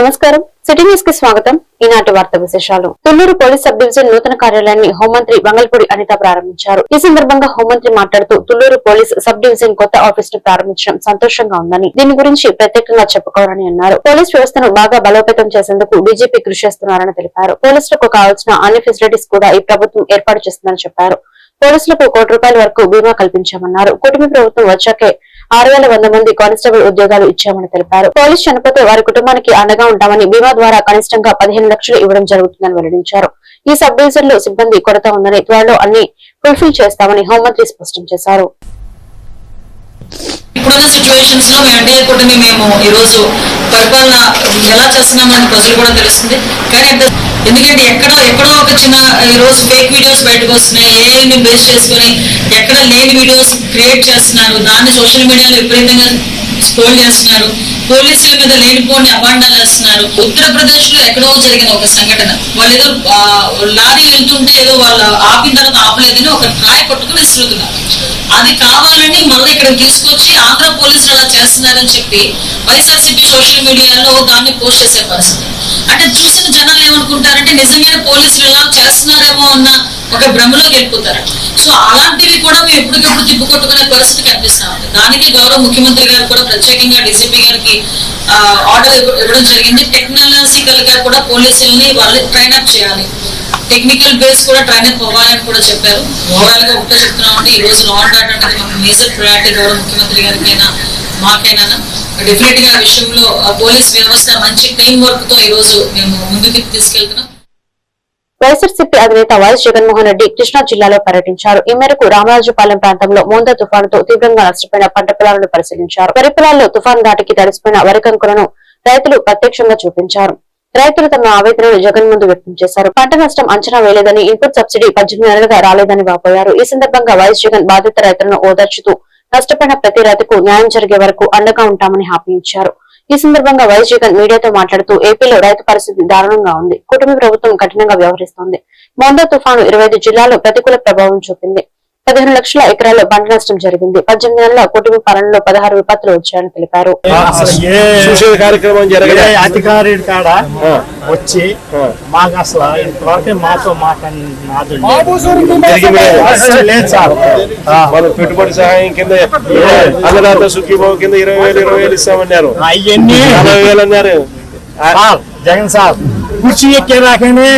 నమస్కారం. సిటీ న్యూస్కి స్వాగతం. ఈనాటి వార్త విశేషాలు. తుళ్ళూరు పోలీస్ సబ్ డివిజన్ నూతన కార్యాలయాన్ని హోంమంత్రి బంగల్పూడి అనిత ప్రారంభించారు. ఈ సందర్భంగా హోంమంత్రి మాట్లాడుతూ తుళ్ళూరు పోలీస్ సబ్ డివిజన్ కొత్త ఆఫీస్ను ప్రారంభించడం సంతోషంగా ఉందని దీని గురించి ప్రత్యేకంగా చెప్పుకోవాలని అన్నారు. పోలీస్ వ్యవస్థను బాగా బలోపేతం చేసేందుకు డీజీపీ కృషి చేస్తున్నారని తెలిపారు. పోలీసులకు కావాల్సిన అన్ని ఫెసిలిటీస్ కూడా ఈ ప్రభుత్వం ఏర్పాటు చేస్తుందని చెప్పారు. పోలీసులకు కోటి రూపాయల వరకు బీమా కల్పించామన్నారు. కుటుంబ ప్రభుత్వం వచ్చాకే ఆరు వేల వంద మంది కానిస్టేబుల్ ఉద్యోగాలు ఇచ్చామని తెలిపారు. పోలీస్ చనిపోతే వారి కుటుంబానికి అండగా ఉంటామని బీమా ద్వారా కనిష్టంగా పదిహేను లక్షలు ఇవ్వడం జరుగుతుందని వెల్లడించారు. ఈ సబ్ డివిజన్లో సిబ్బంది కొరత ఉందని త్వరలో అన్ని ఫుల్ఫిల్ చేస్తామని హోంమంత్రి స్పష్టం చేశారు. ఇప్పుడున్న సిచ్యువేషన్స్లో మేము ఎన్డీఏ కూటమి మేము ఈరోజు పరిపాలన ఎలా చేస్తున్నామని ప్రజలు కూడా తెలుస్తుంది. కానీ ఎందుకంటే ఎక్కడో ఎక్కడో ఒక చిన్న ఈరోజు ఫేక్ వీడియోస్ బయటకు వస్తున్నాయి ఏఐని బేస్ చేసుకొని ఎక్కడ లేని వీడియోస్ క్రియేట్ చేస్తున్నారు దాన్ని సోషల్ మీడియాలో విపరీతంగా స్క్రోల్ చేస్తున్నారు. పోలీసుల మీద లేనిపోని అభాండాలు వేస్తున్నారు. ఉత్తరప్రదేశ్లో ఎక్కడో జరిగిన ఒక సంఘటన. వాళ్ళు ఏదో లారీ వెళ్తుంటే ఏదో వాళ్ళు ఆపిన తర్వాత ఆపలేదని ఒక రాయి పట్టుకుని ఇస్తున్నారు అది కావాలని మళ్ళీ ఇక్కడ తీసుకొచ్చి ఆంధ్ర పోలీసులు అలా చేస్తున్నారని చెప్పి వైఎస్ఆర్సీపీ సోషల్ మీడియాలో దాన్ని పోస్ట్ చేసే పరిస్థితి. అంటే చూసిన జనాలు ఏమనుకుంటారంటే నిజంగా పోలీసులు ఇలా చేస్తున్నారేమో అన్న ఒక భ్రమలోకి వెళ్ళిపోతారు. సో అలాంటివి కూడా మేము ఎప్పటికప్పుడు తిప్పుకొట్టుకునే పరిస్థితి కనిపిస్తా ఉంది. దానికి గౌరవ ముఖ్యమంత్రి గారు కూడా ప్రత్యేకంగా డీసీపీ గారికి ఆర్డర్ ఇవ్వడం జరిగింది. టెక్నాలజికల్గా కూడా పోలీసుల్ని వాళ్ళు ట్రైన్ అప్ చేయాలి. టెక్నికల్ బేస్ కూడా ట్రైన్ అప్ అవ్వాలని కూడా చెప్పారు. ఓవరాల్గా ఒకటే చెప్తున్నాం అంటే ఈ రోజు లా అండ్ ఆర్డర్ అనేది మాకు మేజర్ ప్రయారిటీ గౌరవ ముఖ్యమంత్రి గారికైనా మాకైనా డెఫినెట్గా ఆ విషయంలో పోలీస్ వ్యవస్థ మంచి టీం వర్క్తో ఈ రోజు మేము ముందుకు తీసుకెళ్తున్నాం. వైఎస్ఆర్సీపీ అధినేత వైఎస్ జగన్మోహన్ రెడ్డి కృష్ణా జిల్లాలో పర్యటించారు. ఈ మేరకు రామరాజుపాలెం ప్రాంతంలో మోందా తుఫానుతో తీవ్రంగా నష్టపోయిన పంట పొలాలను పరిశీలించారు. వరి పొలాల్లో తుఫాను దాటికి తడిసిపోయిన వరి కంకులను రైతులు ప్రత్యక్షంగా చూపించారు. రైతులు తమ ఆవేదనను జగన్ ముందు వ్యక్తం చేశారు. పంట నష్టం అంచనా వేయలేదని ఇన్పుట్ సబ్సిడీ పద్దెనిమిది నెలలుగా రాలేదని వాపోయారు. ఈ సందర్భంగా వైఎస్ జగన్ బాధిత రైతులను ఓదార్చుతూ నష్టపోయిన ప్రతి రైతుకు న్యాయం జరిగే వరకు అండగా ఉంటామని హామీ ఇచ్చారు. ఈ సందర్భంగా వైఎస్ జగన్ మీడియాతో మాట్లాడుతూ ఏపీలో రైతు పరిస్థితి దారుణంగా ఉంది. కుటుంబ ప్రభుత్వం కఠినంగా వ్యవహరిస్తోంది. మోందా తుఫాను ఇరవై ఐదు జిల్లాలో ప్రతికూల ప్రభావం చూపింది. పదిహేను లక్షల ఎకరాల్లో పంట నష్టం జరిగింది. పద్దెనిమిది నెలల కుటుంబ పాలనలో పదహారు విపత్తులు వచ్చాయని తెలిపారు. అధికారి. వచ్చి. మాకు అసలు ఇంతవరకు మాతో పెట్టుబడి సహాయం కింద అన్నదాత సుఖీభావ కింద ఇరవై వేలు ఇరవై వేలు ఇస్తామన్నారు. అవన్నీ అన్నారు. జగన్ సార్ కుర్చీ ఎక్కే రాకనే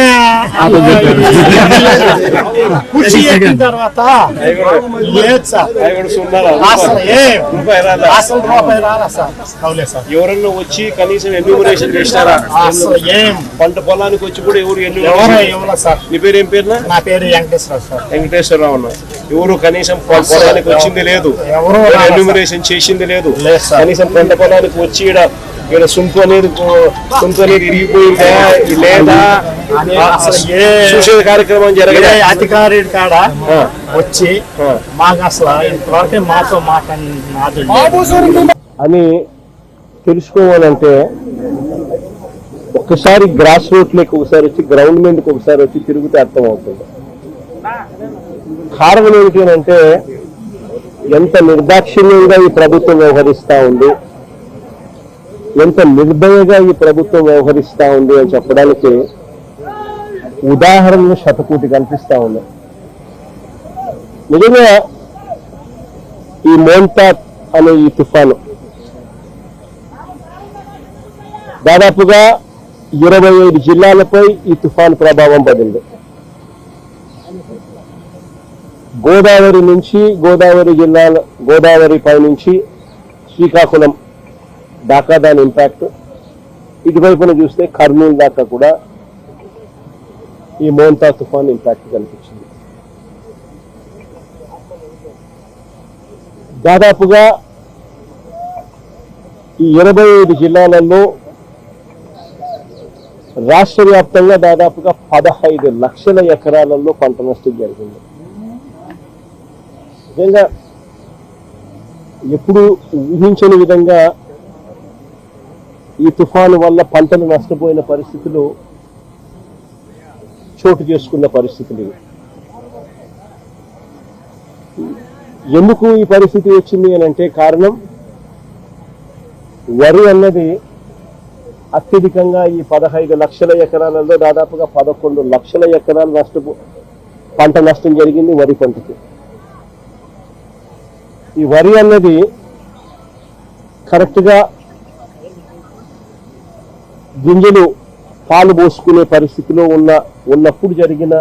కుర్చీ ఎక్కిన తర్వాత అవి కూడా లేదు సార్. అవి కూడా సున్నారా? అసలు ఏ? రూపాయి రాదా? అసలు రూపాయి రాలా సార్? అవులే సార్. ఎవరన్నా వచ్చి కనీసం ఎన్యూమరేషన్ చేసినారా అసలు ఏం? పంట పొలానికి వచ్చి కూడా ఎవరు ఎవరో ఎన్యూమరేషన్ ఇవ్వలేదు సార్. నీ పేరు ఏం పేరునా? నా పేరు వెంకటేశ్వర సార్. వెంకటేశ్వరరావు అన్న. ఎవరు కనీసం పొలానికి వచ్చింది లేదు. ఎవరు. ఎన్యూమరేషన్ చేసింది లేదు. కనీసం పంట పొలానికి వచ్చి సుంపు అనేది పో- సుంపు అనేది ఇరిగిపోయిందా లేదా? చూసే కార్యక్రమం జరగలే అధికారి కాడ. వచ్చి. మాకు అసలు ఇంతవరకు మాతో మాట్లాడినాదు అని తెలుసుకోవాలంటే ఒక్కసారి గ్రాస్ రూట్ లెక్క ఒకసారి వచ్చి గ్రౌండ్ మీదకి ఒకసారి వచ్చి తిరిగితే అర్థం అవుతుంది కారణం ఏమిటి అని అంటే ఎంత నిర్దాక్షిణ్యంగా ఈ ప్రభుత్వం వ్యవహరిస్తా ఉంది ఎంత నిర్భయగా ఈ ప్రభుత్వం వ్యవహరిస్తా ఉంది అని చెప్పడానికి ఉదాహరణలు శతకోటి కనిపిస్తా ఉన్నాయి. నిజంగా ఈ మోంతా అనే ఈ తుఫాను దాదాపుగా ఇరవై ఐదు జిల్లాలపై ఈ తుఫాను ప్రభావం పడింది. గోదావరి నుంచి గోదావరి జిల్లాల గోదావరి పై నుంచి శ్రీకాకుళం దాకా దాని ఇంపాక్ట్ ఇటువైపున చూస్తే కర్నూలు దాకా కూడా ఈ మోంతా తుఫాన్ ఇంపాక్ట్ కనిపించింది. దాదాపుగా ఈ ఇరవై ఐదు జిల్లాలలో రాష్ట్ర వ్యాప్తంగా దాదాపుగా పదహైదు లక్షల ఎకరాలలో పంట నష్టం జరిగింది. నిజంగా ఎప్పుడు ఊహించని విధంగా ఈ తుఫాను వల్ల పంటలు నష్టపోయిన పరిస్థితులు చోటు చేసుకున్న పరిస్థితులు ఎందుకు ఈ పరిస్థితి వచ్చింది అని అంటే కారణం వరి అన్నది అత్యధికంగా ఈ పదహైదు లక్షల ఎకరాలలో దాదాపుగా పదకొండు లక్షల ఎకరాలు నష్టపో పంట నష్టం జరిగింది వరి పంటకి. ఈ వరి అన్నది కరెక్ట్గా గింజలు పాలు పోసుకునే పరిస్థితిలో ఉన్న ఉన్నప్పుడు జరిగిన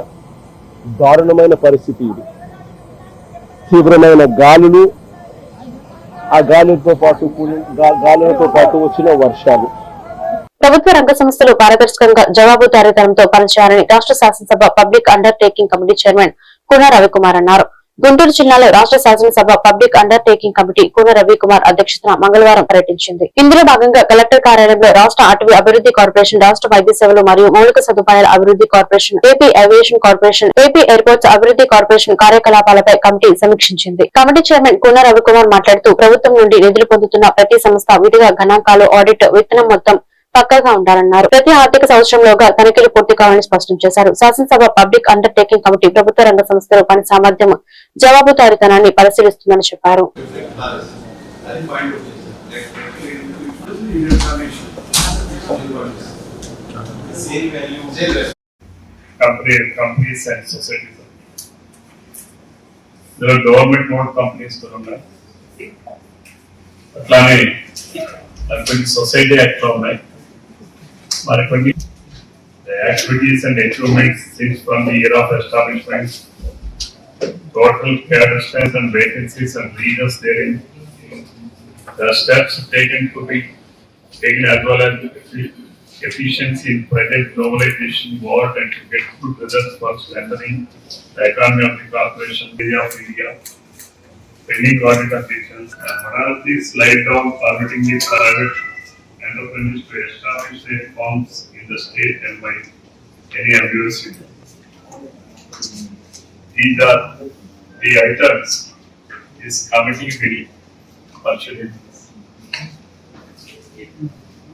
దారుణమైన పరిస్థితి ఇది. తీవ్రమైన గాలులు ఆ గాలులతో పాటు గాలులతో పాటు వచ్చిన వర్షాలు. ప్రభుత్వ రంగ సంస్థలు పారదర్శకంగా జవాబుదారీతనంతో పనిచేయాలని రాష్ట్ర శాసనసభ public undertaking committee chairman Koona Ravikumar అన్నారు. గుంటూరు జిల్లాలో రాష్ట్ర శాసనసభ public undertaking committee Koona Ravikumar అధ్యక్షతన మంగళవారం పర్యటించింది. ఇందులో భాగంగా కలెక్టర్ కార్యాలయంలో రాష్ట్ర అటవీ అభివృద్ధి కార్పొరేషన్ రాష్ట్ర వైద్య సేవలు మరియు మౌలిక సదుపాయాల అభివృద్ధి corporation AP aviation corporation AP airports అభివృద్ధి కార్పొరేషన్ కార్యకలాపాలపై కమిటీ సమీక్షించింది. కమిటీ చైర్మన్ కూన రవికుమార్ మాట్లాడుతూ ప్రభుత్వం నుండి నిధులు పొందుతున్న ప్రతి సంస్థ విధిగా గణాంకాలు ఆడిట్ విత్తనం మొత్తం పక్కగా ఉండాలన్నారు. ప్రతి ఆర్థిక సంవత్సరంలోగా తనిఖీలు పూర్తి కావాలని స్పష్టం చేశారు. శాసనసభ పబ్లిక్ అండర్టేకింగ్ కమిటీ ప్రభుత్వ రంగ సంస్థల పని సామర్థ్యం జవాబుదారితనాన్ని పరిశీలిస్తుందని చెప్పారు. కూడా ఉన్నాయి అట్లానే సొసైటీ యాక్ట్ ఉన్నాయి for. The activities and improvements since from the year of establishment, total cadastres and vacancies and leaders therein, the steps taken to be taken as well as efficiency in project globalization, war, and to get good results for strengthening the economy of the corporation area of India. Pending audit applications, one of these slide down permitting the private enterprises to establish their firms in the state and by any abusive. These are the items this committee will pursue.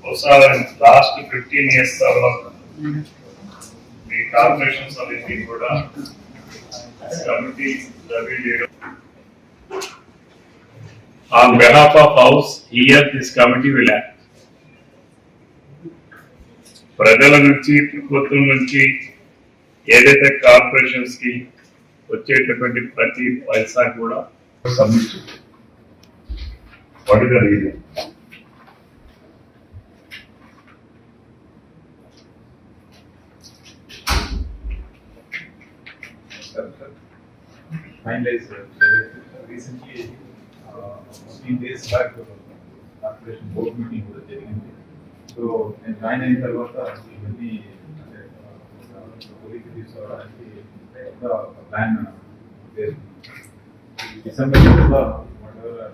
బహుశా last fifteen years తర్వాత మీ corporations అనేది కూడా committee Ravi చేయడం on behalf of house here this committee will act ప్రజల నుంచి ప్రభుత్వం నుంచి ఏదైతే కార్పొరేషన్స్ కి వచ్చేటటువంటి ప్రతి పైసా కూడా submit what is the reason finalized recently fifteen days back corporation board meeting కూడా జరిగింది So నేను జాయిన్ అయిన తర్వాత ఇవన్నీ అంటే కొలికి తీసుకోవడానికి plan December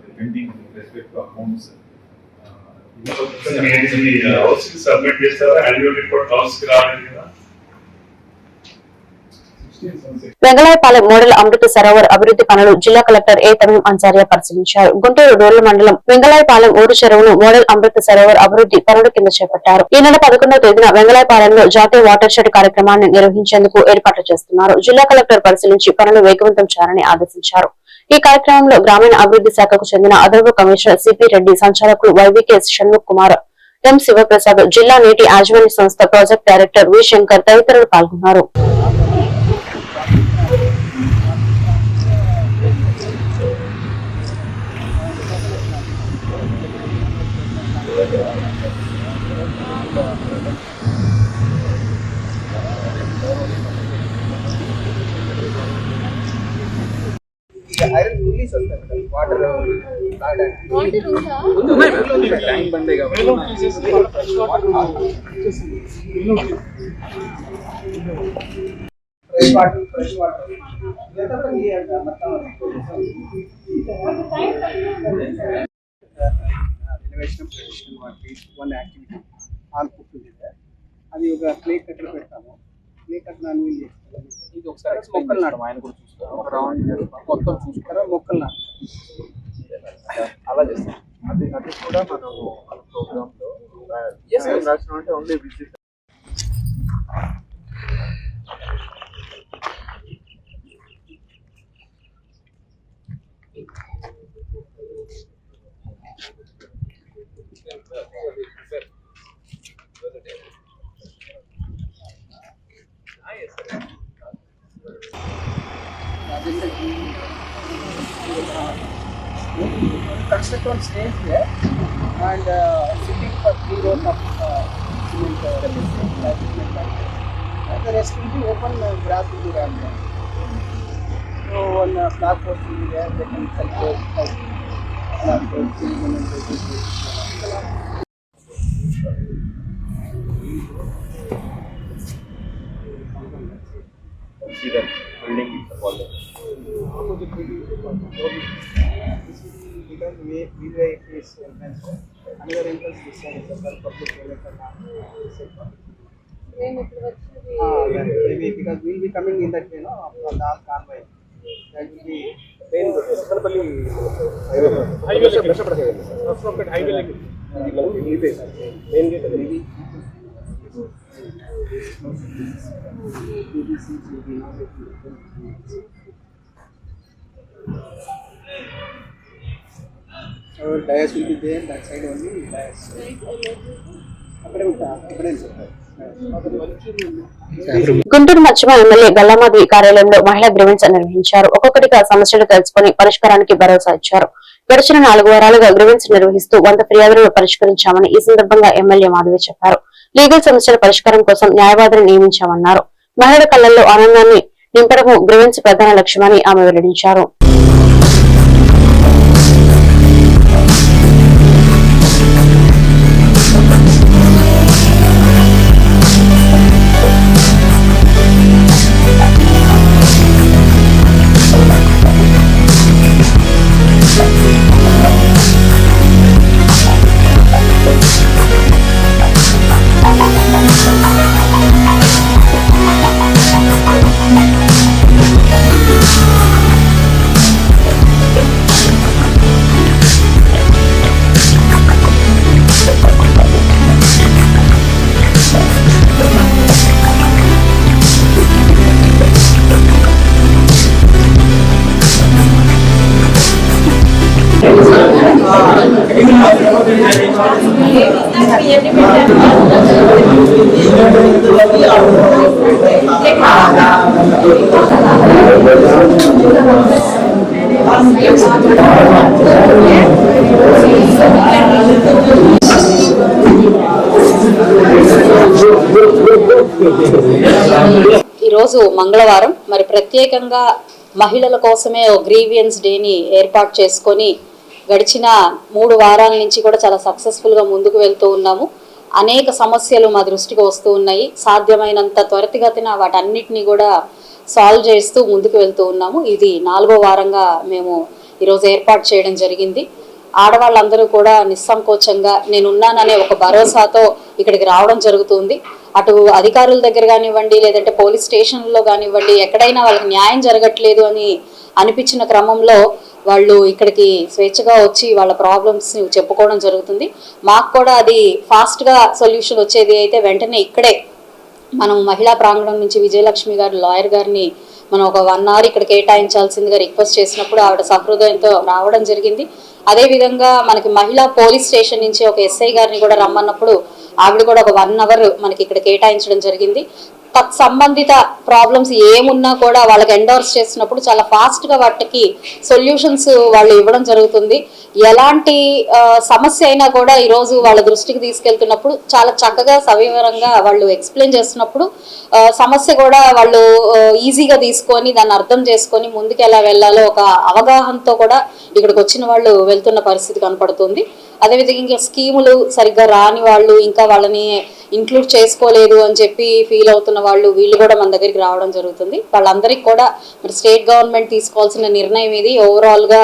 pending respect accounts హౌస్కి సబ్మిట్ చేస్తారా యాన్యువల్ రిపోర్ట్ హౌస్కి రాలేదు కదా వెంగళాయపాలెం మోడల్ అమృత సరోవర్ అభివృద్ధి పనులు జిల్లా కలెక్టర్ ఏ తమీం అన్సారియా పరిశీలించారు. గుంటూరు రోడ్ల మండలం వెంగళాయపాలెం ఊరు చెరువును మోడల్ అమృత సరోవర్ అభివృద్ధి పనుల కింద చేపట్టారు. ఈ నెల పదకొండవ తేదీన వెంగళాయపాలెంలో జాతీయ వాటర్ షెడ్ కార్యక్రమాన్ని నిర్వహించేందుకు ఏర్పాట్లు చేస్తున్నారు. జిల్లా కలెక్టర్ పరిశీలించి పనులు వేగవంతం చేయాలని ఆదేశించారు. ఈ కార్యక్రమంలో గ్రామీణ అభివృద్ధి శాఖకు చెందిన అదనపు కమిషనర్ సిపి రెడ్డి సంచాలకులు వైవికే షణ్ముఖ్ కుమార్ ఎం శివప్రసాద్ జిల్లా నీటి యాజమాన్య సంస్థ ప్రాజెక్ట్ డైరెక్టర్ వి శంకర్ తదితరులు పాల్గొన్నారు. ఐరన్ ఫుల్లీస్ వస్తాయి మేడం వాటర్ తాగడానికి ట్యాంక్ బండే ఫ్రెష్ వాటర్ ఫ్రెష్ వాటర్ ఇదంతా కూడా ఈ అంట మొత్తం elevation traditional water one activity on cook అది ఒక క్లే కట్టర్ పెడతాము క్లే కట్టర్ నాన్ వీల్ చేస్తాము ఇది ఒకసారి మొక్కలు నాటు ఆయన కూడా చూస్తారు ఒక రౌండ్ మొత్తం చూసుకుంటారా మొక్కలు అలా చేస్తాం అది అది కూడా మనం మన ప్రోగ్రామ్లో రాసిన అంటే only visit construct one stage here and uh, sitting for three rows of uh, cement uh, and the rest will be open uh, grass will be around there. So one uh, flag post will be there, they can celebrate like flag post, children and babies. वीलवे के इस entrance को another entrance this one is a public toilet का नाम है then it will actually ah, then maybe because we'll be coming in that way no after that convoy that will be main sakarpalli highway highway le bus padke bus road highway le ಇದೆ main gate ಅಲ್ಲಿ Thank you. Our dias will be there, that side only అక్కడే ఉంటా అక్కడే ఉంటా. గుంటూరు మధ్యమ MLA గల్లామాది కార్యాలయంలో మహిళా grievance నిర్వహించారు. ఒక్కొక్కటిగా సమస్యలు తెలుసుకుని పరిష్కారానికి భరోసా ఇచ్చారు. గడిచిన నాలుగు వారాలుగా గ్రీవెన్స్ నిర్వహిస్తూ వంద ఫిర్యాదులను పరిష్కరించామని ఈ సందర్భంగా ఎమ్మెల్యే మాధవి చెప్పారు. లీగల్ సమస్యల పరిష్కారం కోసం న్యాయవాదిని నియమించామన్నారు. మహిళల కళ్ళలో ఆనందాన్ని నింపడము గ్రీవెన్స్ ప్రధాన లక్ష్యమని ఆమె వెల్లడించారు. ఈరోజు మంగళవారం మరి ప్రత్యేకంగా మహిళల కోసమే ఓ గ్రీవియన్స్ డేని ఏర్పాటు చేసుకొని గడిచిన మూడు వారాల నుంచి కూడా చాలా సక్సెస్ఫుల్గా ముందుకు వెళ్తూ ఉన్నాము. అనేక సమస్యలు మా దృష్టికి వస్తూ ఉన్నాయి. సాధ్యమైనంత త్వరితగతిన వాటన్నిటిని కూడా సాల్వ్ చేస్తూ ముందుకు వెళ్తూ ఉన్నాము. ఇది నాలుగో వారంగా మేము ఈరోజు ఏర్పాటు చేయడం జరిగింది. ఆడవాళ్ళందరూ కూడా నిస్సంకోచంగా నేనున్నాననే ఒక భరోసాతో ఇక్కడికి రావడం జరుగుతుంది. అటు అధికారుల దగ్గర కానివ్వండి లేదంటే పోలీస్ స్టేషన్లో కానివ్వండి ఎక్కడైనా వాళ్ళకి న్యాయం జరగట్లేదు అని అనిపించిన క్రమంలో వాళ్ళు ఇక్కడికి స్వేచ్ఛగా వచ్చి వాళ్ళ ప్రాబ్లమ్స్ చెప్పుకోవడం జరుగుతుంది. మాకు కూడా అది ఫాస్ట్గా సొల్యూషన్ వచ్చేది అయితే వెంటనే ఇక్కడే మనం మహిళా ప్రాంగణం నుంచి విజయలక్ష్మి గారు లాయర్ గారిని మనం ఒక వన్ అవర్ ఇక్కడ కేటాయించాల్సిందిగా రిక్వెస్ట్ చేసినప్పుడు ఆవిడ సహృదయంతో రావడం జరిగింది. అదేవిధంగా మనకి మహిళా పోలీస్ స్టేషన్ నుంచి ఒక ఎస్ఐ గారిని కూడా రమ్మన్నప్పుడు ఆవిడ కూడా ఒక వన్ అవర్ మనకి ఇక్కడ కేటాయించడం జరిగింది. తత్ సంబంధిత ప్రాబ్లమ్స్ ఏమున్నా కూడా వాళ్ళకి ఎండోర్స్ చేసినప్పుడు చాలా ఫాస్ట్గా వాటికి సొల్యూషన్స్ వాళ్ళు ఇవ్వడం జరుగుతుంది. ఎలాంటి సమస్య అయినా కూడా ఈరోజు వాళ్ళ దృష్టికి తీసుకెళ్తున్నప్పుడు చాలా చక్కగా సవివరంగా వాళ్ళు ఎక్స్ప్లెయిన్ చేస్తున్నప్పుడు సమస్య కూడా వాళ్ళు ఈజీగా తీసుకొని దాన్ని అర్థం చేసుకొని ముందుకు ఎలా వెళ్ళాలో ఒక అవగాహనతో కూడా ఇక్కడికి వచ్చిన వాళ్ళు వెళ్తున్న పరిస్థితి కనపడుతుంది. అదేవిధంగా ఇంకా స్కీములు సరిగ్గా రాని వాళ్ళు ఇంకా వాళ్ళని ఇంక్లూడ్ చేసుకోలేదు అని చెప్పి ఫీల్ అవుతున్న వాళ్ళు వీళ్ళు కూడా మన దగ్గరికి రావడం జరుగుతుంది. వాళ్ళందరికీ కూడా మరి స్టేట్ గవర్నమెంట్ తీసుకోవాల్సిన నిర్ణయం ఇది. ఓవరాల్గా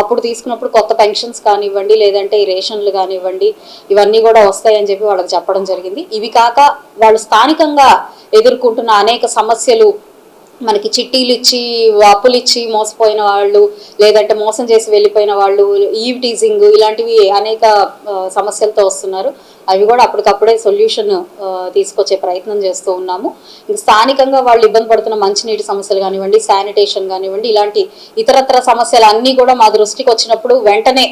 అప్పుడు తీసుకున్నప్పుడు కొత్త పెన్షన్స్ కానివ్వండి లేదంటే ఈ రేషన్లు కానివ్వండి ఇవన్నీ కూడా వస్తాయని చెప్పి వాళ్ళకి చెప్పడం జరిగింది. ఇవి కాక వాళ్ళు స్థానికంగా ఎదుర్కొంటున్న అనేక సమస్యలు మనకి చిట్టీలు ఇచ్చి అప్పులు ఇచ్చి మోసపోయిన వాళ్ళు లేదంటే మోసం చేసి వెళ్ళిపోయిన వాళ్ళు ఈవ్ టీజింగ్ ఇలాంటివి అనేక సమస్యలతో వస్తున్నారు. అవి కూడా అప్పటికప్పుడే సొల్యూషన్ తీసుకొచ్చే ప్రయత్నం చేస్తూ ఉన్నాము. స్థానికంగా వాళ్ళు ఇబ్బంది పడుతున్న మంచినీటి సమస్యలు కానివ్వండి శానిటేషన్ కానివ్వండి ఇలాంటి ఇతరత్ర సమస్యలు అన్నీ కూడా మా దృష్టికి వచ్చినప్పుడు వెంటనే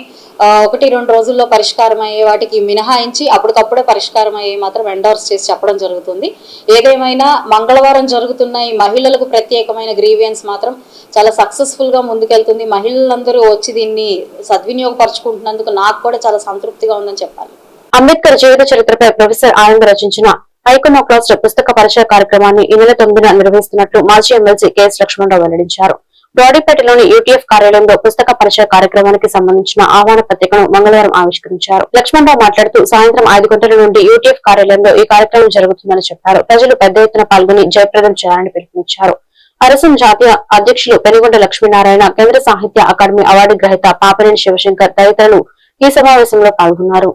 ఒకటి రెండు రోజుల్లో పరిష్కారం అయ్యే వాటికి మినహాయించి అప్పటికప్పుడే పరిష్కారం అయ్యే మాత్రం ఎండోర్స్ చేసి చెప్పడం జరుగుతుంది. ఏదేమైనా మంగళవారం జరుగుతున్న ఈ మహిళలకు ప్రత్యేకమైన గ్రీవియన్స్ మాత్రం చాలా సక్సెస్ఫుల్గా ముందుకెళ్తుంది. మహిళలందరూ వచ్చి దీన్ని సద్వినియోగపరచుకుంటున్నందుకు నాకు కూడా చాలా సంతృప్తిగా ఉందని చెప్పాలి. అంబేద్కర్ జీవిత చరిత్రపై ప్రొఫెసర్ ఆనంద్ రచించిన ఐకోనోక్లాస్ట్ పుస్తక పరిచయ కార్యక్రమాన్ని ఈ నెల తొమ్మిదిన నిర్వహిస్తున్నట్లు మాజీ ఎమ్మెల్సీ కెఎస్ లక్ష్మణరావు వెల్లడించారు. బ్రాడీపేటలోని యూటీఎఫ్ కార్యాలయంలో పుస్తక పరిచయ కార్యక్రమానికి సంబంధించిన ఆహ్వాన పత్రికను మంగళవారం ఆవిష్కరించారు. లక్ష్మణరావు మాట్లాడుతూ సాయంత్రం ఐదు గంటల నుండి యూటీఎఫ్ కార్యాలయంలో ఈ కార్యక్రమం జరుగుతుందని చెప్పారు. ప్రజలు పెద్ద ఎత్తున పాల్గొని జయప్రదం చేయాలని పిలుపునిచ్చారు. అరసం జాతీయ అధ్యక్షులు పెనుగొండ లక్ష్మీనారాయణ కేంద్ర సాహిత్య అకాడమీ అవార్డు గ్రహీత పాపనేని శివశంకర్ తదితరులు ఈ సమావేశంలో పాల్గొన్నారు.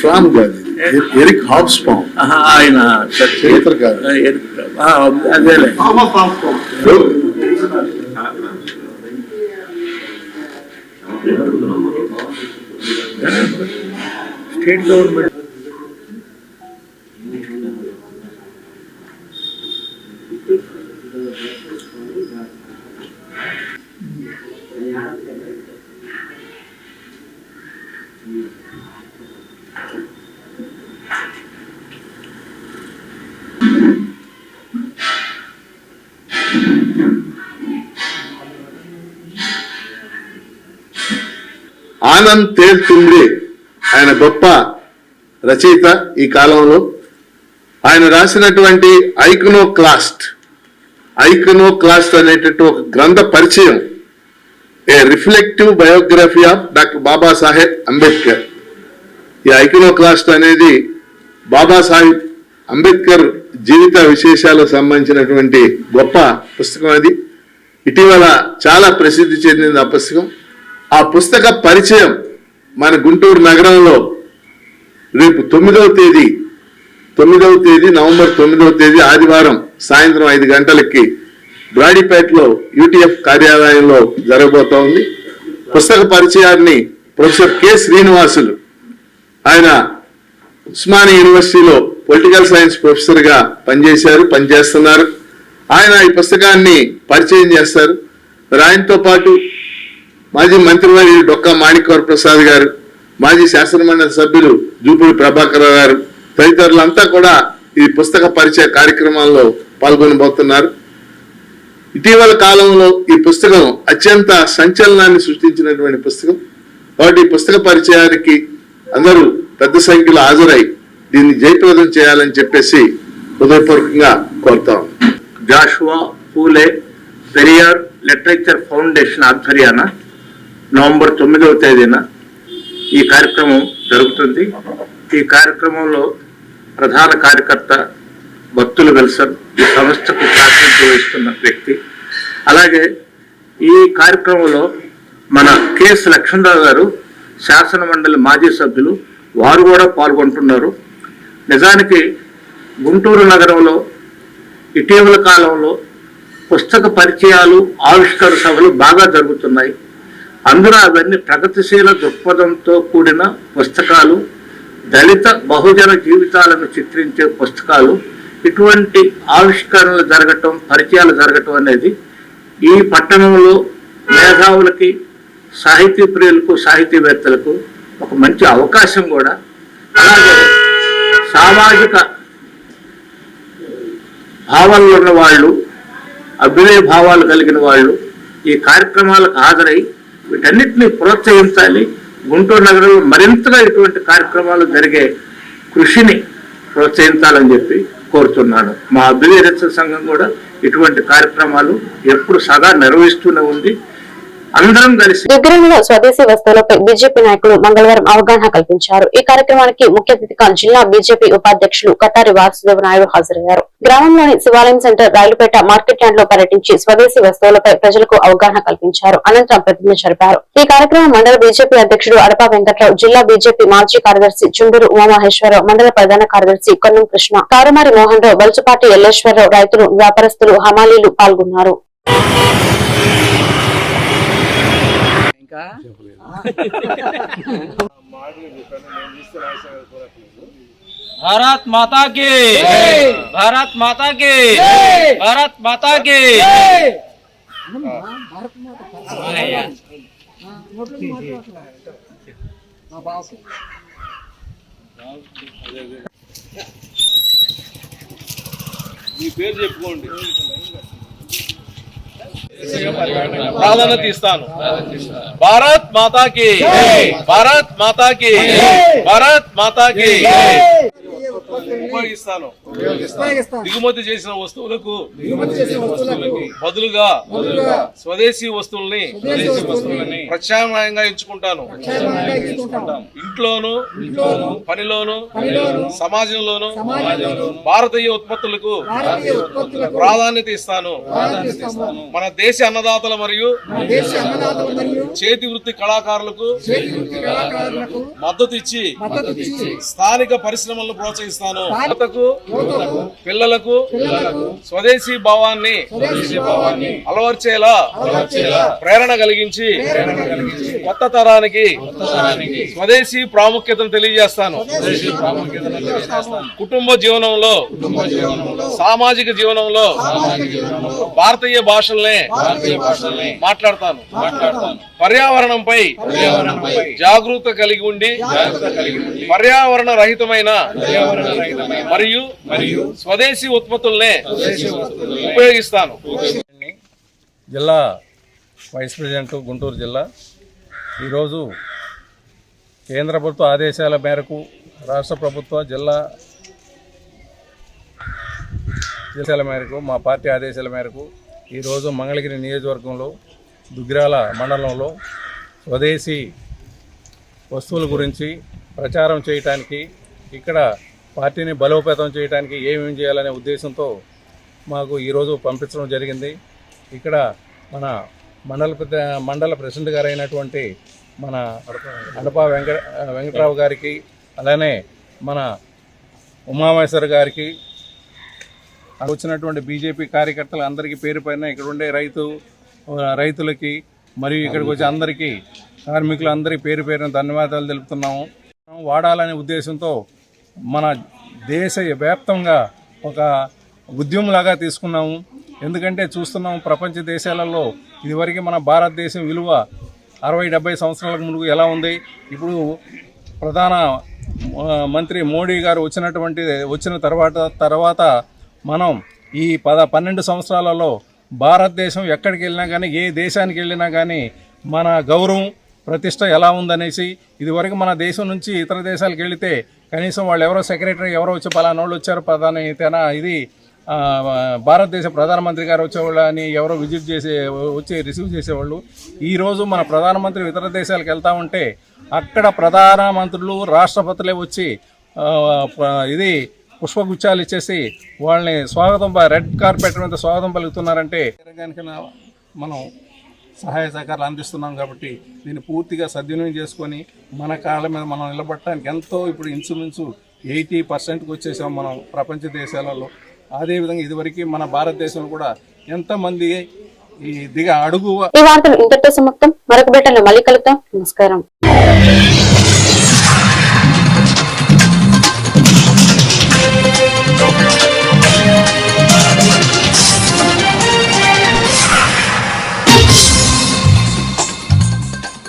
ఫ్రామ్ కాదు ఎరిక్ హాబ్స్పామ్ ఆయన చరిత్ర కాదు అదేలే state government Anand Teltumbde ఆయన గొప్ప రచయిత ఈ కాలంలో. ఆయన రాసినటువంటి ఐకనో క్లాస్ట్ ఐకనో క్లాస్ట్ అనేటట్టు ఒక గ్రంథ పరిచయం a reflective biography of doctor Babasaheb Ambedkar. ఈ ఐకనో క్లాస్ట్ అనేది బాబాసాహెబ్ అంబేద్కర్ జీవిత విశేషాలకు సంబంధించినటువంటి గొప్ప పుస్తకం అది. ఇటీవల చాలా ప్రసిద్ధి చెందింది ఆ పుస్తకం. ఆ పుస్తక పరిచయం మన గుంటూరు నగరంలో రేపు తొమ్మిదవ తేదీ తొమ్మిదవ తేదీ నవంబర్ తొమ్మిదవ తేదీ ఆదివారం సాయంత్రం ఐదు గంటలకి బ్రాడీపేటలో యూటీఎఫ్ కార్యాలయంలో జరగబోతా ఉంది పుస్తక పరిచయాన్ని ప్రొఫెసర్ కె శ్రీనివాసులు ఆయన ఉస్మానియా యూనివర్సిటీలో పొలిటికల్ సైన్స్ ప్రొఫెసర్గా పనిచేశారు పనిచేస్తున్నారు. ఆయన ఈ పుస్తకాన్ని పరిచయం చేస్తారు. మరి ఆయనతో పాటు మాజీ మంత్రివర్యులు డొక్కా మాణిక్వర ప్రసాద్ గారు మాజీ శాసనమండలి సభ్యులు జూపూడి ప్రభాకర్ గారు తదితరులంతా కూడా ఈ పుస్తక పరిచయ కార్యక్రమాల్లో పాల్గొనబోతున్నారు. ఇటీవల కాలంలో ఈ పుస్తకం అత్యంత సంచలనాన్ని సృష్టించినటువంటి పుస్తకం. కాబట్టి ఈ పుస్తక పరిచయానికి అందరూ పెద్ద సంఖ్యలో హాజరై దీన్ని జయప్రదం చేయాలని చెప్పేసి హృదయపూర్వకంగా కోరుతాం జాషువా పూలే పెరియార్ లిటరేచర్ ఫౌండేషన్ ఆధ్వర్యాన నవంబర్ తొమ్మిదవ తేదీన ఈ కార్యక్రమం జరుగుతుంది. ఈ కార్యక్రమంలో ప్రధాన కార్యకర్త భక్తులు వెల్సన్ ఈ సంస్థకు ప్రాతినిధ్యం వహిస్తున్న వ్యక్తి. అలాగే ఈ కార్యక్రమంలో మన కెఎస్ లక్ష్మణరావు గారు శాసన మండలి మాజీ సభ్యులు వారు కూడా పాల్గొంటున్నారు. నిజానికి గుంటూరు నగరంలో ఇటీవల కాలంలో పుస్తక పరిచయాలు ఆవిష్కరణ సభలు బాగా జరుగుతున్నాయి. అందులో అవన్నీ ప్రగతిశీల దృక్పథంతో కూడిన పుస్తకాలు దళిత బహుజన జీవితాలను చిత్రించే పుస్తకాలు ఇటువంటి ఆవిష్కరణలు జరగటం పరిచయాలు జరగటం అనేది ఈ పట్టణంలో మేధావులకి సాహితీ ప్రియులకు సాహితీవేత్తలకు ఒక మంచి అవకాశం కూడా. అలాగే సామాజిక భావాలు ఉన్న వాళ్ళు అభినయ భావాలు కలిగిన వాళ్ళు ఈ కార్యక్రమాలకు హాజరై వీటన్నిటిని ప్రోత్సహించాలి. గుంటూరు నగరంలో మరింతగా ఇటువంటి కార్యక్రమాలు జరిగే కృషిని ప్రోత్సహించాలని చెప్పి కోరుతున్నాను. మా అభివృద్ధి రచన సంఘం కూడా ఇటువంటి కార్యక్రమాలు ఎప్పుడు సదా నిర్వహిస్తూనే ఉంది. అందరం కలిసి దుగ్గరంలో స్వదేశీ వస్తువులపై బీజేపీ నాయకులు మంగళవారం అవగాహన కల్పించారు. ఈ కార్యక్రమానికి ముఖ్య అతిథిగా జిల్లా బీజేపీ ఉపాధ్యక్షులు కటారి వాసుదేవ నాయుడు హాజరయ్యారు. గ్రామంలోని శివాలయం సెంటర్ రైలుపేట మార్కెట్ యార్డ్లో పర్యటించి స్వదేశీ వస్తువులపై ప్రజలకు అవగాహన కల్పించారు. అనంతరం ప్రతిజ్ఞ జరిపారు. ఈ కార్యక్రమం మండల బీజేపీ అధ్యక్షుడు అడపా వెంకట్రావు జిల్లా బీజేపీ మాజీ కార్యదర్శి చుండూరు ఉమామహేశ్వరరావు మండల ప్రధాన కార్యదర్శి కొన్నం కృష్ణ కారుమారి మోహన్ రావు బల్చుపాటి ఎల్లేశ్వరరావు రైతులు వ్యాపారస్తులు హమాలీలు పాల్గొన్నారు. का? भारत माता के। भारत माता के। भारत माता के। भारत माता ये पेर जेपकोंडी ప్రాధాన్యత ఇస్తాను. భారత్ మాతాకి భారత్ మాతాకి భారత్ మాతాకి. ఉపయోగిస్తాను. దిగుమతి చేసిన వస్తువులకు బదులుగా స్వదేశీ వస్తువుల్ని ప్రత్యామ్నాయంగా ఎంచుకుంటాను. ఇంట్లోను పనిలోను సమాజంలోను భారతీయ ఉత్పత్తులకు ప్రాధాన్యత ఇస్తాను. మన దేశ అన్నదాతల మరియు చేతి వృత్తి కళాకారులకు మద్దతు ఇచ్చి స్థానిక పరిశ్రమలను ప్రోత్సహిస్తాను. యువతకు పిల్లలకు స్వదేశీ భావాన్ని అలవర్చేలా ప్రేరణ కలిగించి కొత్త తరానికి స్వదేశీ ప్రాముఖ్యతను తెలియజేస్తాను. కుటుంబ జీవనంలో సామాజిక జీవనంలో భారతీయ భాషల్నే మాట్లాడతాను. పర్యావరణంపై జాగరూకత కలిగి ఉండి పర్యావరణ రహితమైన మరియు మరియు స్వదేశీ ఉత్పత్తుల్నే ఉపయోగిస్తాను. జిల్లా వైస్ ప్రెసిడెంట్ గుంటూరు జిల్లా. ఈరోజు కేంద్ర ప్రభుత్వ ఆదేశాల మేరకు రాష్ట్ర ప్రభుత్వ జిల్లా ఆదేశాల మేరకు మా పార్టీ ఆదేశాల మేరకు ఈరోజు మంగళగిరి నియోజకవర్గంలో దుగ్గిరాల మండలంలో స్వదేశీ వస్తువుల గురించి ప్రచారం చేయటానికి ఇక్కడ పార్టీని బలోపేతం చేయడానికి ఏమేమి చేయాలనే ఉద్దేశంతో మాకు ఈరోజు పంపించడం జరిగింది. ఇక్కడ మన మండల మండల ప్రెసిడెంట్ గారు అయినటువంటి మన అడప వెంకట వెంకటరావు గారికి అలానే మన ఉమామేశ్వర్ గారికి వచ్చినటువంటి బీజేపీ కార్యకర్తలు అందరికీ పేరు పైన ఇక్కడ ఉండే రైతు రైతులకి మరియు ఇక్కడికి వచ్చే అందరికీ కార్మికులందరికీ పేరు పేరున ధన్యవాదాలు తెలుపుతున్నాము. వాడాలనే ఉద్దేశంతో మన దేశ వ్యాప్తంగా ఒక ఉద్యమంలాగా తీసుకున్నాము. ఎందుకంటే చూస్తున్నాము ప్రపంచ దేశాలలో ఇదివరకు మన భారతదేశం విలువ అరవై డెబ్బై సంవత్సరాలకు ముందు ఎలా ఉంది? ఇప్పుడు ప్రధాన మంత్రి మోడీ గారు వచ్చినటువంటి వచ్చిన తర్వాత తర్వాత మనం ఈ పద పన్నెండు సంవత్సరాలలో భారతదేశం ఎక్కడికి వెళ్ళినా కానీ ఏ దేశానికి వెళ్ళినా కానీ మన గౌరవం ప్రతిష్ట ఎలా ఉందనేసి ఇదివరకు మన దేశం నుంచి ఇతర దేశాలకు వెళితే కనీసం వాళ్ళు ఎవరో సెక్రటరీ ఎవరో వచ్చి పలానా వాళ్ళు వచ్చారు ప్రధాని అయితేనా ఇది భారతదేశ ప్రధానమంత్రి గారు వచ్చేవాళ్ళు అని ఎవరో విజిట్ చేసే వచ్చి రిసీవ్ చేసేవాళ్ళు. ఈరోజు మన ప్రధానమంత్రి ఇతర దేశాలకు వెళ్తా ఉంటే అక్కడ ప్రధానమంత్రులు రాష్ట్రపతులే వచ్చి ఇది పుష్పగుచ్చాలు ఇచ్చేసి వాళ్ళని స్వాగతం రెడ్ కార్పెట్ మీద స్వాగతం పలుకుతున్నారంటే మనం సహాయ సహకారాలు అందిస్తున్నాం కాబట్టి దీన్ని పూర్తిగా సద్వినియోగం చేసుకొని మన కాళ్ళ మీద మనం నిలబడటానికి ఎంతో ఇప్పుడు ఇన్సులిన్సు ఎయిటీ పర్సెంట్కి వచ్చేసాం మనం ప్రపంచ దేశాలలో. అదేవిధంగా ఇదివరకు మన భారతదేశంలో కూడా ఎంతమంది ఈ దిగ అడుగు ఈ వార్తలు ఇంతటితో సమాప్తం. మరొక మళ్ళీ కలుగుతాం నమస్కారం.